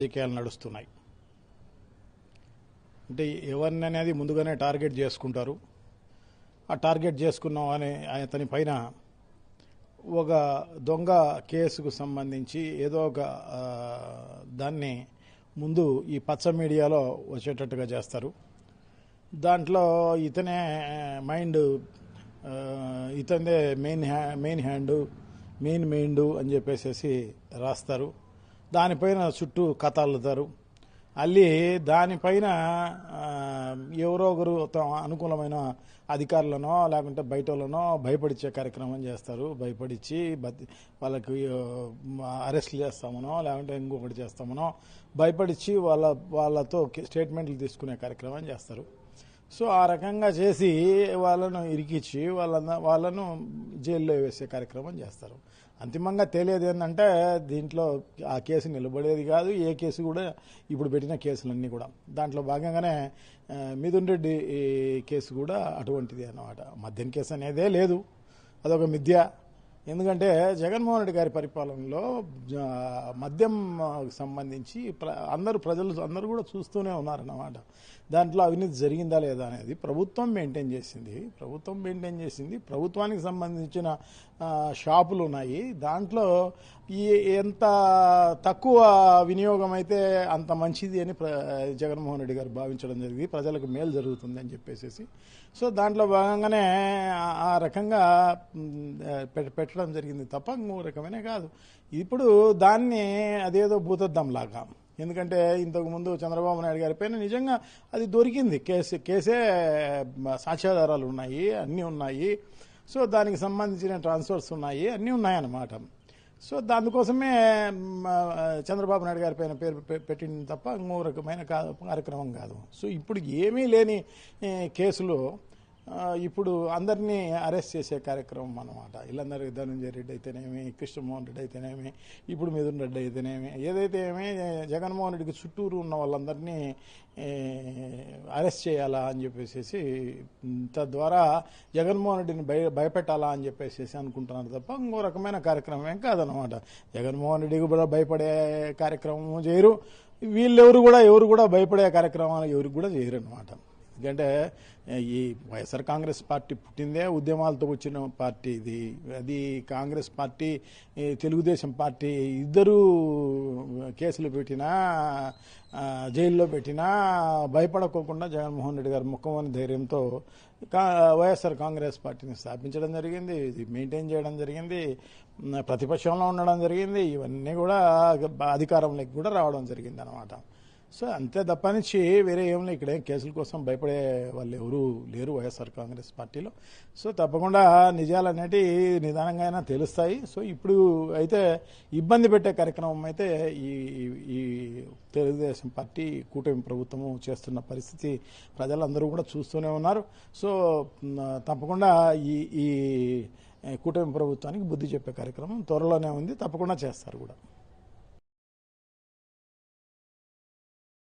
రాజకీయాలు నడుస్తున్నాయి. అంటే ఎవరిని అనేది ముందుగానే టార్గెట్ చేసుకుంటారు. ఆ టార్గెట్ చేసుకున్నాం అనే అతని పైన ఒక దొంగ కేసుకు సంబంధించి ఏదో ఒక దాన్ని ముందు ఈ పచ్చ మీడియాలో వచ్చేటట్టుగా చేస్తారు. దాంట్లో ఇతనే మైండ్ ఇతనే మెయిన్ హ్యా మెయిన్ హ్యాండు మెయిన్ మైండ్ అని చెప్పేసి రాస్తారు. దానిపైన చుట్టూ కథ అల్లుతారు అల్లి దానిపైన ఎవరో ఒకరు తమ అనుకూలమైన అధికారులనో లేకుంటే బయట వాళ్ళనో భయపడిచ్చే కార్యక్రమం చేస్తారు. భయపడిచ్చి వాళ్ళకి అరెస్ట్ చేస్తామనో లేకుంటే ఇంకొకటి చేస్తామనో భయపడిచ్చి వాళ్ళ వాళ్ళతో స్టేట్మెంట్లు తీసుకునే కార్యక్రమం చేస్తారు. సో ఆ రకంగా చేసి వాళ్ళను ఇరికిచ్చి వాళ్ళ వాళ్ళను జైల్లో వేసే కార్యక్రమం చేస్తారు. అంతిమంగా తెలియదు ఏంటంటే దీంట్లో ఆ కేసు నిలబడేది కాదు ఏ కేసు కూడా ఇప్పుడు పెట్టిన కేసులన్నీ కూడా. దాంట్లో భాగంగానే మిథున్ రెడ్డి కేసు కూడా అటువంటిది అన్నమాట. మద్యం కేసు అనేదే లేదు. అదొక మిథ్య ఎందుకంటే జగన్మోహన్ రెడ్డి గారి పరిపాలనలో మద్యం సంబంధించి ప్ర- అందరూ ప్రజలు అందరూ కూడా చూస్తూనే ఉన్నారన్నమాట. దాంట్లో అవినీతి జరిగిందా లేదా అనేది ప్రభుత్వం మెయింటైన్ చేసింది. ప్రభుత్వం మెయింటైన్ చేసింది. ప్రభుత్వానికి సంబంధించిన షాపులు ఉన్నాయి దాంట్లో ఈ ఎంత తక్కువ వినియోగం అయితే అంత మంచిది అని ప్ర- జగన్మోహన్ రెడ్డి గారు భావించడం జరిగింది. ప్రజలకు మేలు జరుగుతుంది అని చెప్పేసి సో దాంట్లో భాగంగానే ఆ- రకంగా పె- పెట్టడం జరిగింది తప్ప ఇంకో రకమైన కాదు. ఇప్పుడు దాన్ని అదేదో భూతద్దం లాగా ఎందుకంటే ఇంతకు ముందు చంద్రబాబు నాయుడు గారి పైన నిజంగా అది దొరికింది. కేసు కేసే సాక్ష్యాధారాలు ఉన్నాయి అన్నీ ఉన్నాయి. సో దానికి సంబంధించిన ట్రాన్స్ఫర్స్ ఉన్నాయి. అన్నీ ఉన్నాయన్నమాట. సో దానికోసమే చంద్రబాబు నాయుడు గారి పైన పేరు పె- పెట్టింది తప్ప ఇంకో రకమైన కార్యక్రమం కాదు. సో ఇప్పుడు ఏమీ లేని కేసులో ఇప్పుడు అందరినీ అరెస్ట్ చేసే కార్యక్రమం అనమాట వీళ్ళందరూ ధనంజయ రెడ్డి అయితేనేమి కృష్ణమోహన్ రెడ్డి అయితేనేమి ఇప్పుడు మిథున్ రెడ్డి అయితేనేమి ఏదైతే ఏమి జగన్మోహన్ రెడ్డికి చుట్టూరు ఉన్న వాళ్ళందరినీ అరెస్ట్ చేయాలా అని చెప్పేసి తద్వారా జగన్మోహన్ రెడ్డిని భయ భయపెట్టాలా అని చెప్పేసి అనుకుంటున్నారు తప్ప ఇంకో రకమైన కార్యక్రమం ఏం కాదనమాట జగన్మోహన్ రెడ్డికి కూడా భయపడే కార్యక్రమం చేయరు. వీళ్ళెవరు కూడా ఎవరు కూడా భయపడే కార్యక్రమాలు ఎవరికి కూడా చేయరు అనమాట ఎందుకంటే ఈ వైఎస్ఆర్ కాంగ్రెస్ పార్టీ పుట్టిందే ఉద్యమాలతో వచ్చిన పార్టీ ఇది. అది కాంగ్రెస్ పార్టీ ఈ తెలుగుదేశం పార్టీ ఇద్దరు కేసులు పెట్టినా జైల్లో పెట్టినా భయపడకోకుండా జగన్మోహన్ రెడ్డి గారు ముఖమని ధైర్యంతో కా- వైఎస్ఆర్ కాంగ్రెస్ పార్టీని స్థాపించడం జరిగింది. ఇది మెయింటైన్ చేయడం జరిగింది. ప్రతిపక్షంలో ఉండడం జరిగింది. ఇవన్నీ కూడా అధికారంలోకి కూడా రావడం జరిగింది అనమాట సో అంతే తప్పనిచ్చి వేరే ఏం లేదు. ఇక్కడ కేసుల కోసం భయపడే వాళ్ళు ఎవరూ లేరు వైఎస్ఆర్ కాంగ్రెస్ పార్టీలో. సో తప్పకుండా నిజాలు అనేటివి నిదానంగా అయినా తెలుస్తాయి. సో ఇప్పుడు అయితే ఇబ్బంది పెట్టే కార్యక్రమం అయితే ఈ ఈ తెలుగుదేశం పార్టీ కూటమి ప్రభుత్వము చేస్తున్న పరిస్థితి ప్రజలందరూ కూడా చూస్తూనే ఉన్నారు. సో తప్పకుండా ఈ ఈ కూటమి ప్రభుత్వానికి బుద్ధి చెప్పే కార్యక్రమం త్వరలోనే ఉంది. తప్పకుండా చేస్తారు కూడా.